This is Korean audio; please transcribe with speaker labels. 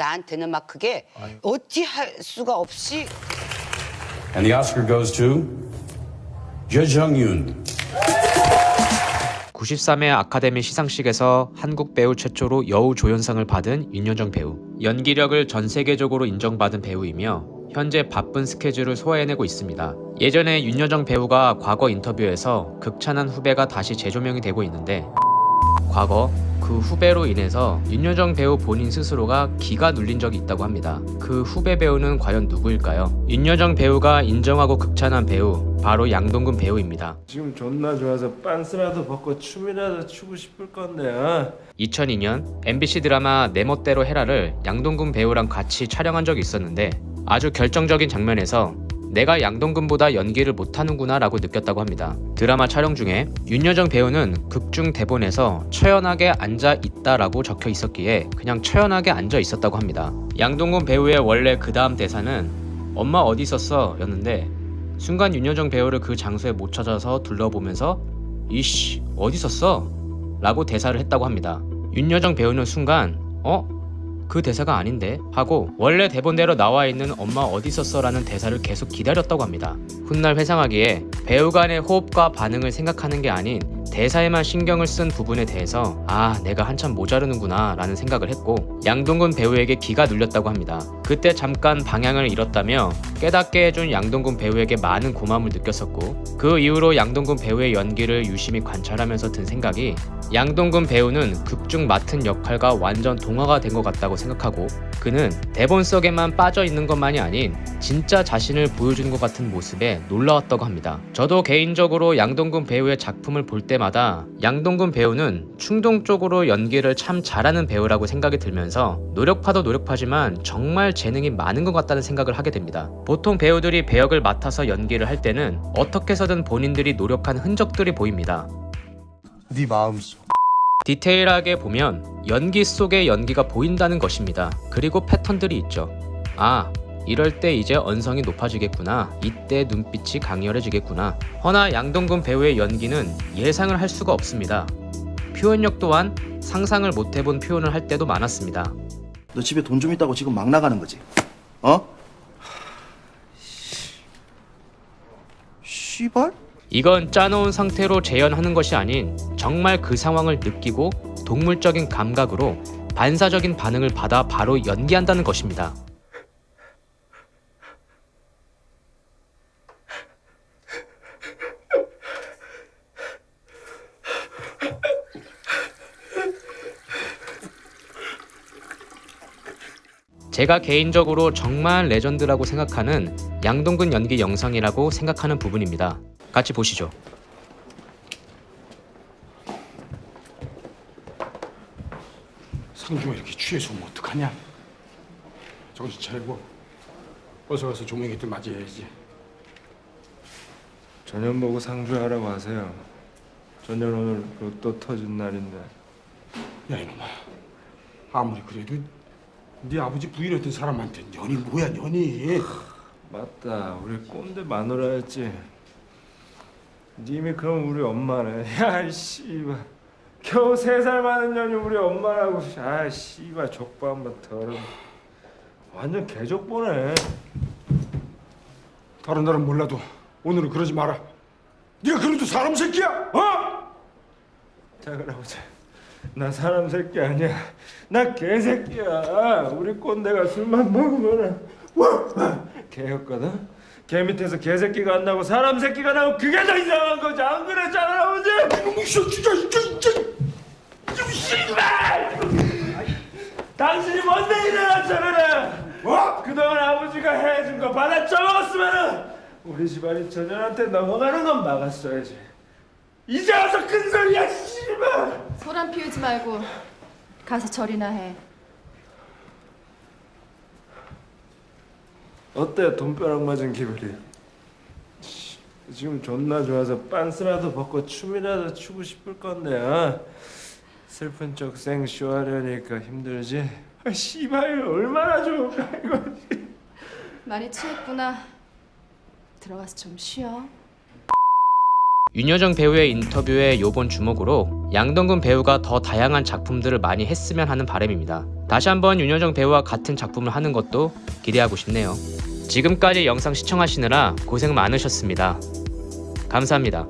Speaker 1: 나한테는 막 그게 어찌 할 수가 없이
Speaker 2: And the Oscar goes to Je Jung-yoon.
Speaker 3: 93회 아카데미 시상식에서 한국 배우 최초로 여우 조연상을 받은 윤여정 배우. 연기력을 전 세계적으로 인정받은 배우이며 현재 바쁜 스케줄을 소화해내고 있습니다. 예전에 윤여정 배우가 과거 인터뷰에서 극찬한 후배가 다시 재조명이 되고 있는데 과거 그 후배로 인해서 윤여정 배우 본인 스스로가 기가 눌린 적이 있다고 합니다. 그 후배 배우는 과연 누구일까요? 윤여정 배우가 인정하고 극찬한 배우 바로 양동근 배우입니다.
Speaker 4: 지금 존나 좋아서 빤스라도 벗고 춤이라도 추고 싶을 건데 어?
Speaker 3: 2002년 MBC 드라마 내 멋대로 해라를 양동근 배우랑 같이 촬영한 적이 있었는데 아주 결정적인 장면에서 내가 양동근보다 연기를 못하는구나 라고 느꼈다고 합니다. 드라마 촬영 중에 윤여정 배우는 극중 대본에서 처연하게 앉아 있다 라고 적혀 있었기에 그냥 처연하게 앉아 있었다고 합니다. 양동근 배우의 원래 그 다음 대사는 엄마 어디 있었어? 였는데 순간 윤여정 배우를 그 장소에 못 찾아서 둘러보면서 이씨 어디 있었어? 라고 대사를 했다고 합니다. 윤여정 배우는 순간 어? 그 대사가 아닌데? 하고 원래 대본대로 나와 있는 엄마 어디 있었어? 라는 대사를 계속 기다렸다고 합니다. 훗날 회상하기에 배우 간의 호흡과 반응을 생각하는 게 아닌 대사에만 신경을 쓴 부분에 대해서 아 내가 한참 모자르는구나 라는 생각을 했고 양동근 배우에게 기가 눌렸다고 합니다. 그때 잠깐 방향을 잃었다며 깨닫게 해준 양동근 배우에게 많은 고마움을 느꼈었고 그 이후로 양동근 배우의 연기를 유심히 관찰하면서 든 생각이 양동근 배우는 극중 맡은 역할과 완전 동화가 된 것 같다고 생각하고 그는 대본 속에만 빠져 있는 것만이 아닌 진짜 자신을 보여주는 것 같은 모습에 놀라웠다고 합니다. 저도 개인적으로 양동근 배우의 작품을 볼때 마다 양동근 배우는 충동적으로 연기를 참 잘하는 배우라고 생각이 들면서 노력파도 노력파지만 정말 재능이 많은 것 같다는 생각을 하게 됩니다. 보통 배우들이 배역을 맡아서 연기를 할 때는 어떻게 해서든 본인들이 노력한 흔적들이 보입니다.
Speaker 5: 네 마음속
Speaker 3: 디테일하게 보면 연기 속에 연기가 보인다는 것입니다. 그리고 패턴들이 있죠. 아, 이럴 때 이제 언성이 높아지겠구나. 이때 눈빛이 강렬해지겠구나. 허나 양동근 배우의 연기는 예상을 할 수가 없습니다. 표현력 또한 상상을 못 해본 표현을 할 때도 많았습니다.
Speaker 5: 너 집에 돈 좀 있다고 지금 막 나가는 거지 어? 씨발?
Speaker 3: 이건 짜놓은 상태로 재현하는 것이 아닌 정말 그 상황을 느끼고 동물적인 감각으로 반사적인 반응을 받아 바로 연기한다는 것입니다. 제가 개인적으로 정말 레전드라고 생각하는 양동근 연기 영상이라고 생각하는 부분입니다. 같이 보시죠.
Speaker 6: 상주가 이렇게 취해서 오면 어떡하냐? 정신 차리고 어서 가서 조명이들 맞이해야지.
Speaker 4: 전현 보고 상주하라고 하세요 전현 오늘 로또 터진 날인데
Speaker 6: 야 이놈아, 아무리 그래도 네 아버지 부인했던 사람한테 년이 뭐야 년이?
Speaker 4: 맞다. 우리 꼰대 마누라였지. 님이 그럼 우리 엄마네. 야 씨발. 겨우 세 살 많은 년이 우리 엄마라고. 아 씨발. 족보 한번 덜어 완전 개족보네.
Speaker 6: 다른 날은 몰라도 오늘은 그러지 마라. 네가 그래도 사람 새끼야, 어?
Speaker 4: 자 그러보자 나 사람 새끼 아니야. 나 개새끼야. 우리 꼰대가 술만 먹으면은. 와! 개였거든? 개 밑에서 개새끼가 안 나고 사람 새끼가 나고 그게 더 이상한 거지. 안 할아버지.
Speaker 6: 이놈의 진짜 진짜 진짜.
Speaker 4: 좀 씨발! 당신이 뭔데 이래라 저래라
Speaker 6: 어?
Speaker 4: 그동안 아버지가 해준 거 받아 처먹었으면은 우리 집안이 전현한테 넘어가는 건 막았어야지. 이제 와서 큰 소리야 씨발
Speaker 7: 말고 가서 절이나 해.
Speaker 4: 어때 돈벼락 맞은 기분이? 지금 존나 좋아서 빤스라도 벗고 춤이라도 추고 싶을 건데 어? 슬픈 척 생쇼하려니까 힘들지? 아 씨발 얼마나 좋을까 이거
Speaker 7: 많이 취했구나. 들어가서 좀 쉬어.
Speaker 3: 윤여정 배우의 인터뷰에 요번 주목으로 양동근 배우가 더 다양한 작품들을 많이 했으면 하는 바람입니다. 다시 한번 윤여정 배우와 같은 작품을 하는 것도 기대하고 싶네요. 지금까지 영상 시청하시느라 고생 많으셨습니다. 감사합니다.